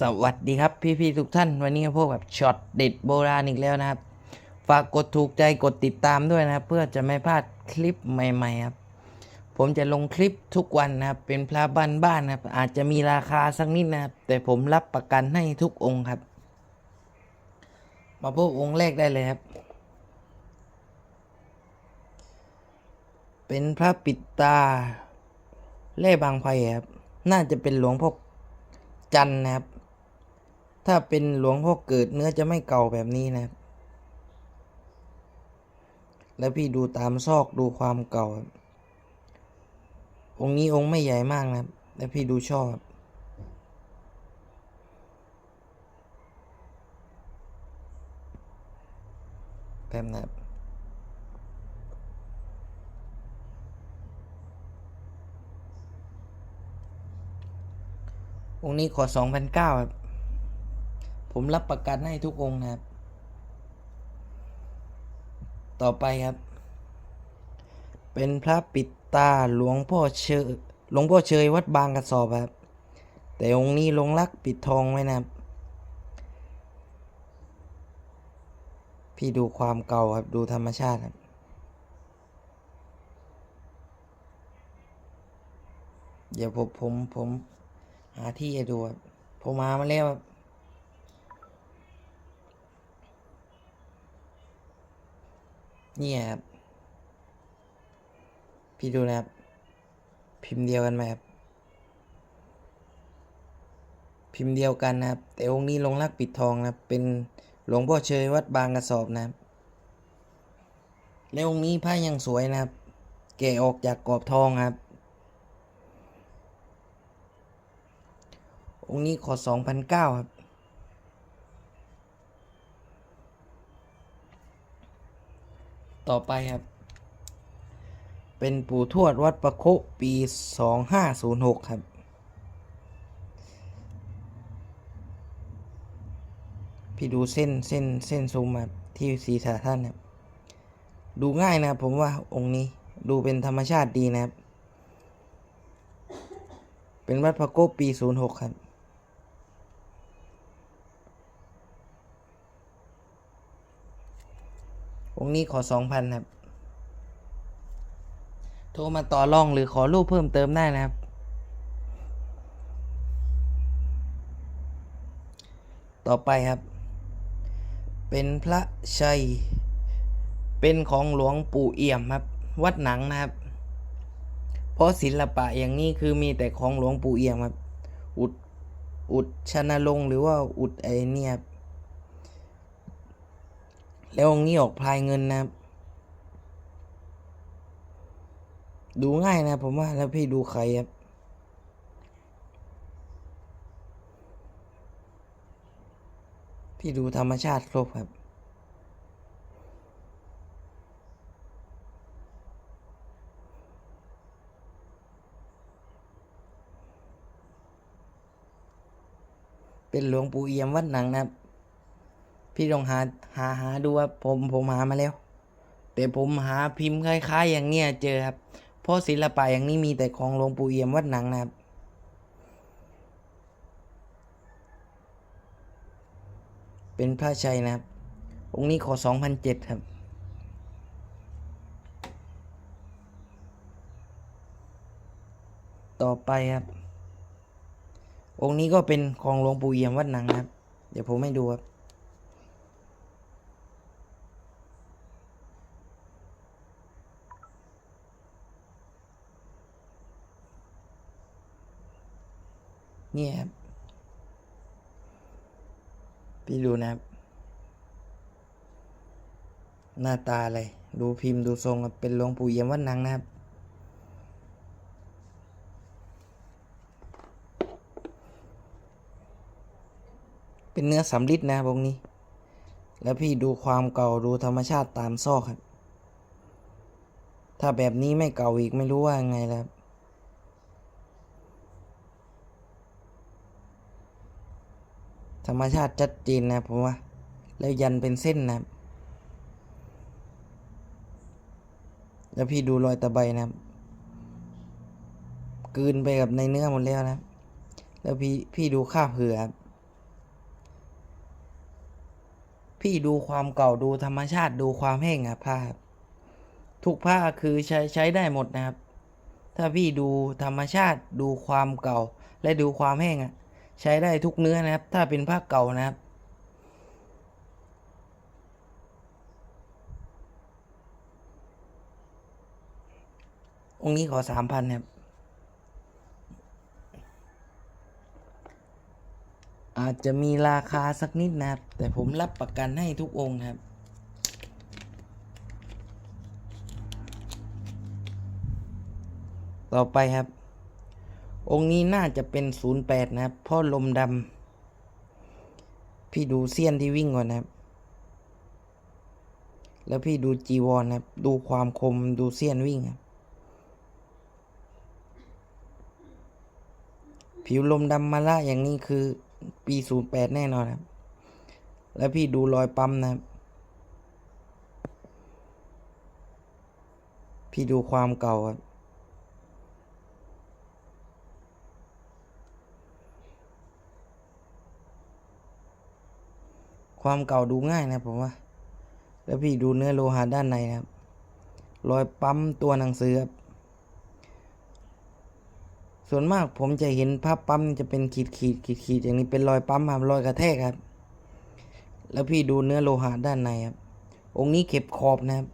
สวัสดีครับพี่ๆทุกท่าน วันนี้พบกับช็อตเด็ดโบราณอีกแล้วนะครับ ฝากกดถูกใจกดติดตามด้วยนะครับ เพื่อจะไม่พลาดคลิปใหม่ๆครับ ผมจะลงคลิปทุกวันนะครับ เป็นพระบ้านๆนะครับ อาจจะมีราคาสักนิดนะครับ แต่ผมรับประกันให้ทุกองค์ครับ มาพบองค์แรกได้เลยครับ เป็นพระปิดตาเล่บางไผ่ครับน่าจะเป็นหลวงพ่อจันนะครับ ถ้าเป็นหลวงพ่อเกิดเนื้อจะไม่เก่าแบบนี้นะครับ แล้วพี่ดูตามซอกดูความเก่า องค์นี้องค์ไม่ใหญ่มากนะครับ แล้วพี่ดูชอบแป๊บนะครับองค์นี้ขอสองพันเก้าครับ ผมรับประกันให้ทุกองค์นะครับ ต่อไปครับ เป็นพระปิดตาหลวงพ่อเชยหลวงพ่อเชยวัดบางกระสอบครับ แต่องค์นี้ลงรักปิดทองไว้นะครับ พี่ดูความเก่าครับ ดูธรรมชาติครับเดี๋ยวผมผมผมหาที่ให้ดูครับผมมามาแล้วครับ นี่ครับ พี่ดูนะครับ พิมพ์เดียวกันไหมครับ พิมพ์เดียวกันนะครับ แต่องค์นี้ลงรักปิดทองนะครับ เป็นหลวงพ่อเชยวัดบางกระสอบนะครับ แล้วองค์นี้ผ้ายังสวยนะครับ แกะออกจากกรอบทองครับ องค์นี้ขอสองพันเก้าครับ ต่อไปครับ เป็นปู่ทวดวัดประโคปีสองห้าศูนย์หกครับ พี่ดูเส้นเส้นเส้นซูมครับที่ศีรษะท่านครับ ดูง่ายนะผมว่าองค์นี้ดูเป็นธรรมชาติดีนะครับ เป็นวัดพระโกปีศูนย์หกครับ องค์นี้ขอสองพันครับ โทรมาต่อรองหรือขอรูปเพิ่มเติมได้นะครับ ต่อไปครับ เป็นพระชัย เป็นของหลวงปู่เอี่ยมครับ วัดหนังนะครับ เพราะศิลปะอย่างนี้คือมีแต่ของหลวงปู่เอี่ยมครับ อุดอุดชนะลงหรือว่าอุดไอเนี่ยครับ แล้วองค์นี้ออกพลายเงินนะครับ ดูง่ายนะผมว่าแล้วพี่ดูใครครับ พี่ดูธรรมชาติครบครับเป็นหลวงปู่เอี่ยมวัดหนังนะครับ พี่ลองหาหาหาดูครับผมผมหามาแล้ว แต่ผมหาพิมพ์คล้ายๆ อย่างเงี้ยเจอครับ เพราะศิลปะอย่างนี้มีแต่ของหลวงปู่เอี่ยมวัดหนังนะครับเป็นพระชัยนะครับ องค์นี้ขอสองพันเจ็ดครับ ต่อไปครับ องค์นี้ก็เป็นของหลวงปู่เอี่ยมวัดหนังนะครับ เดี๋ยวผมให้ดูครับ เนี่ยครับ พี่ดูนะครับ หน้าตาอะไร ดูพิมพ์ดูทรงเป็นหลวงปู่เอี่ยมวัดนังนะครับ เป็นเนื้อสำลิดนะครับองนี้ แล้วพี่ดูความเก่าดูธรรมชาติตามซอกครับ ถ้าแบบนี้ไม่เก่าอีกไม่รู้ว่าไงแล้ว ธรรมชาติชัดเจนนะผมว่า แล้วยันเป็นเส้นนะแล้วพี่ดูรอยตะไบนะกืนไปกับในเนื้อหมดแล้วนะ แล้วพี่พี่ดูข้าเผือพี่ดูความเก่าดูธรรมชาติดูความแห้งครับผ้าทุกผ้าคือใช้ใช้ได้หมดนะครับ ถ้าพี่ดูธรรมชาติดูความเก่าและดูความแห้งอะ ใช้ได้ทุกเนื้อนะครับ ถ้าเป็นผ้าเก่านะครับ องค์นี้ขอสามพันครับอาจจะมีราคาสักนิดนะครับ แต่ผมรับประกันให้ทุกองค์ครับต่อไปครับ องค์นี้น่าจะเป็น 08 นะครับพราะลมดำ พี่ดูเสี้ยนที่วิ่งก่อนนะครับ แล้วพี่ดูจีวรนะครับ ดูความคมดูเสี้ยนวิ่งครับ ผิวลมดำมาละอย่างนี้คือปี 08 แน่นอนครับ แล้วพี่ดูรอยปั๊มนะครับ พี่ดูความเก่าครับ ความเก่าดูง่ายนะผมว่า แล้วพี่ดูเนื้อโลหะด้านในนะครับ รอยปั๊มตัวหนังสือครับ ส่วนมากผมจะเห็นภาพปั๊มจะเป็นขีดขีดขีดขีดอย่างนี้เป็นรอยปั๊มครับรอยกระแทกครับ แล้วพี่ดูเนื้อโลหะด้านในครับ องค์นี้เก็บขอบนะครับ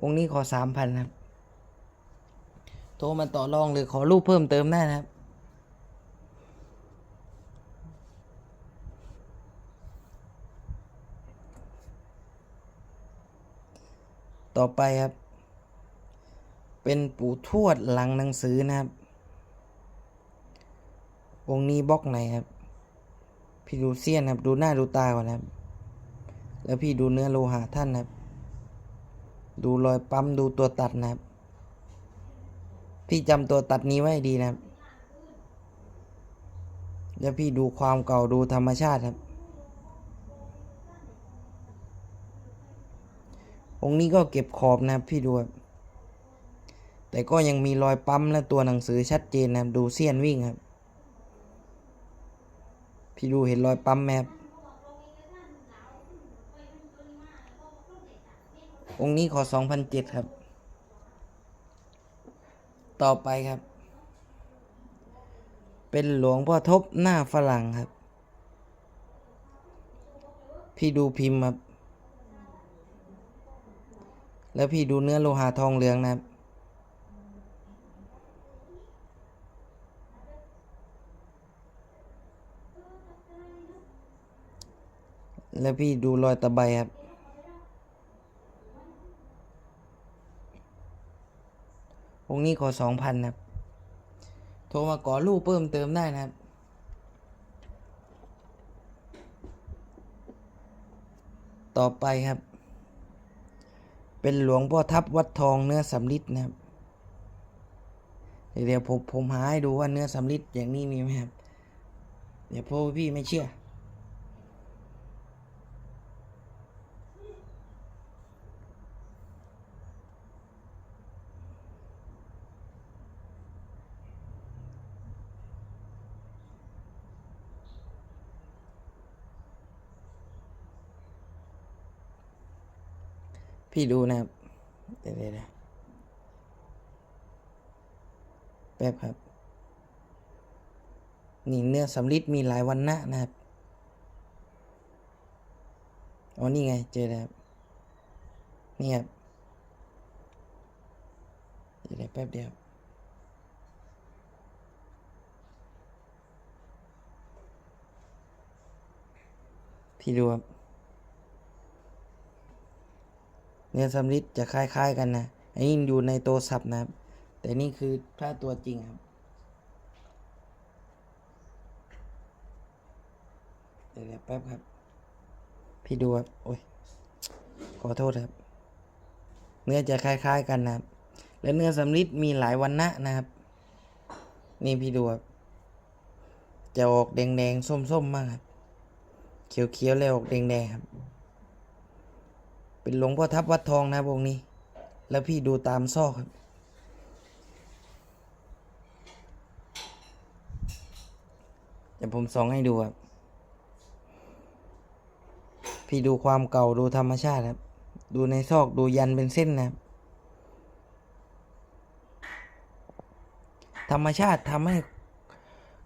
องค์นี้ขอสามพันครับ โทรมาต่อรองหรือขอรูปเพิ่มเติมได้นะครับต่อไปครับ เป็นปู่ทวดหลังหนังสือนะครับ องค์นี้บล็อกไหนครับ พี่ดูเสี้ยนครับ ดูหน้าดูตาก่อนนะครับ แล้วพี่ดูเนื้อโลหะท่านนะครับ ดูรอยปั๊มดูตัวตัดนะครับ พี่จำตัวตัดนี้ไว้ดีนะครับ แล้วพี่ดูความเก่าดูธรรมชาติครับ องค์นี้ก็เก็บขอบนะครับพี่ดูครับแต่ก็ยังมีรอยปั๊มและตัวหนังสือชัดเจนนะครับดูเสี้ยนวิ่งครับ พี่ดูเห็นรอยปั๊มไหมครับองค์นี้ขอสองพันเจ็ดครับ ต่อไปครับ เป็นหลวงพ่อทบหน้าฝรั่งครับ พี่ดูพิมพ์ครับแล้วพี่ดูเนื้อโลหะทองเหลืองนะครับ แล้วพี่ดูรอยตะไบครับ งนี้ขอสองพันครับ โทรมาขอรูปเพิ่มเติมได้นะครับ ต่อไปครับ เป็นหลวงพ่อทับวัดทองเนื้อสำลิดนะครับ เดี๋ยวผมผมหาให้ดูว่าเนื้อสำลิดอย่างนี้มีไหมครับ เดี๋ยวพวกพี่ไม่เชื่อ พี่ดูนะครับ เดี๋ยวเดี๋ยวเดี๋ยวแป๊บครับ นี่เนื้อสำลิดมีหลายวันนะนะครับอ๋อนี่ไง เจอแล้วครับนี่ครับเดี๋ยวเดี๋ยวแป๊บเดียวพี่ดูครับ เนื้อสำลิดจะคล้าย ๆ กันนะ อันนี้อยู่ในโตสับนะครับ แต่นี่คือพระตัวจริงครับเดี๋ยวแป๊บครับ พี่ดูครับโอ้ยขอโทษครับ เนื้อจะคล้าย ๆ กันนะครับ และเนื้อสำลิดมีหลายวันนะนะครับ นี่พี่ดูครับจะออกแดงๆส้มๆมากครับเขียวๆแล้วออกแดงๆครับ เป็นหลวงพ่อทับวัดทองนะพวกนี้ แล้วพี่ดูตามซอกเดี๋ยวผมส่องให้ดูครับ พี่ดูความเก่าดูธรรมชาติครับ ดูในซอกดูยันเป็นเส้นนะครับ ธรรมชาติทำให้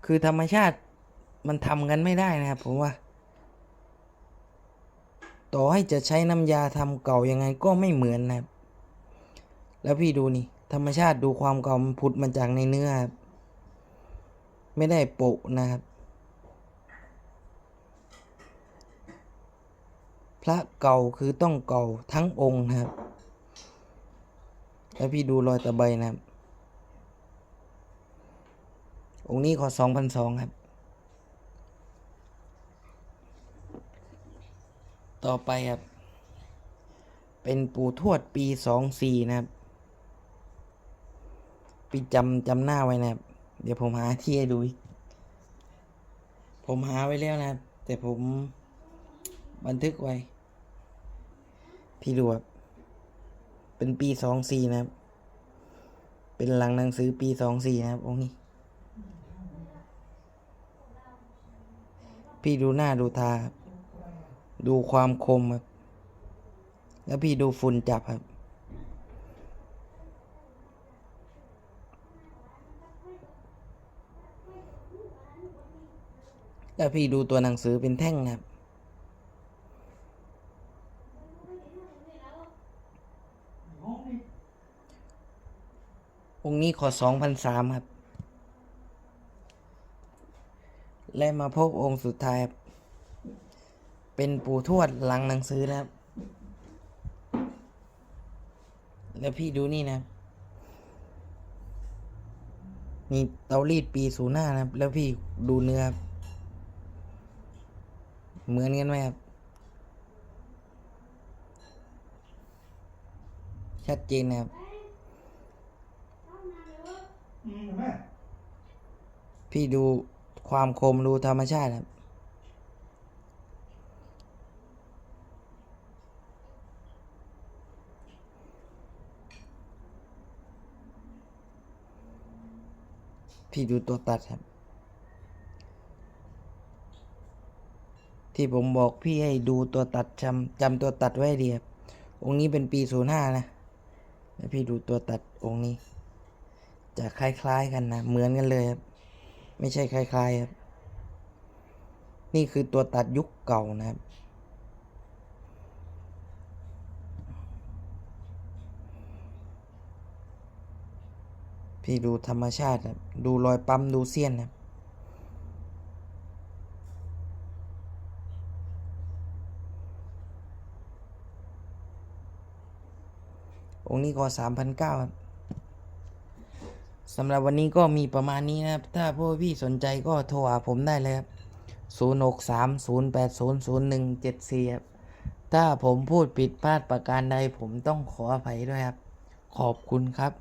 คือธรรมชาติมันทำกันไม่ได้นะครับผมว่า ต่อให้จะใช้น้ำยาทำเก่ายังไงก็ไม่เหมือนนะครับ แล้วพี่ดูนี่ ธรรมชาติดูความเก่ามันผุดมาจากในเนื้อครับไม่ได้โปะนะครับ พระเก่าคือต้องเก่าทั้งองค์นะครับ แล้วพี่ดูรอยตะไบนะครับ องค์นี้ขอสองพันสองครับ ต่อไปครับ เป็นปู่ทวดปีสองสี่นะครับ ปีจำจำหน้าไว้นะครับ เดี๋ยวผมหาที่ให้ดู ผมหาไว้แล้วนะครับ แต่ผมบันทึกไว้พี่ดูครับ เป็นปีสองสี่นะครับ เป็นหลังหนังสือปีสองสี่นะครับองค์นี้พี่ดูหน้าดูตาครับ ดูความคมครับ แล้วพี่ดูฝุ่นจับครับแล้วพี่ดูตัวหนังสือเป็นแท่งนะครับ องค์นี้ขอสองพันสามครับ และมาพบองค์สุดท้ายครับ เป็นปู่ทวดหลังหนังสือนะครับ แล้วพี่ดูนี่นะครับมีเตารีดปีศูนย์หน้านะครับ แล้วพี่ดูเนื้อครับเหมือนกันไหมครับ ชัดเจนนะครับอืมแม่พี่ดูความคมดูธรรมชาติครับ พี่ดูตัวตัดครับ ที่ผมบอกพี่ให้ดูตัวตัดจำจำตัวตัดไว้ให้ดีครับองค์นี้เป็นปีศูนย์ห้านะแล้วพี่ดูตัวตัดองค์นี้ จะคล้ายๆกันนะเหมือนกันเลยครับ ไม่ใช่คล้ายๆครับ นี่คือตัวตัดยุคเก่านะครับ พี่ดูธรรมชาติครับดูรอยปั๊มดูเสี้ยนครับองค์นี้ก็สามพันเก้าครับสำหรับวันนี้ก็มีประมาณนี้นะครับ ถ้าพวกพี่สนใจก็โทรหาผมได้เลยครับ0 6 3 0 8 0 0 1 7 4ครับ ถ้าผมพูดผิดพลาดประการใดผมต้องขออภัยด้วยครับ ขอบคุณครับ